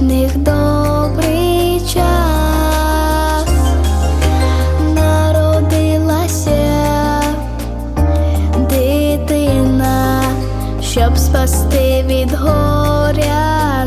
них добрий час. Народилася дитина, щоб спасти від горя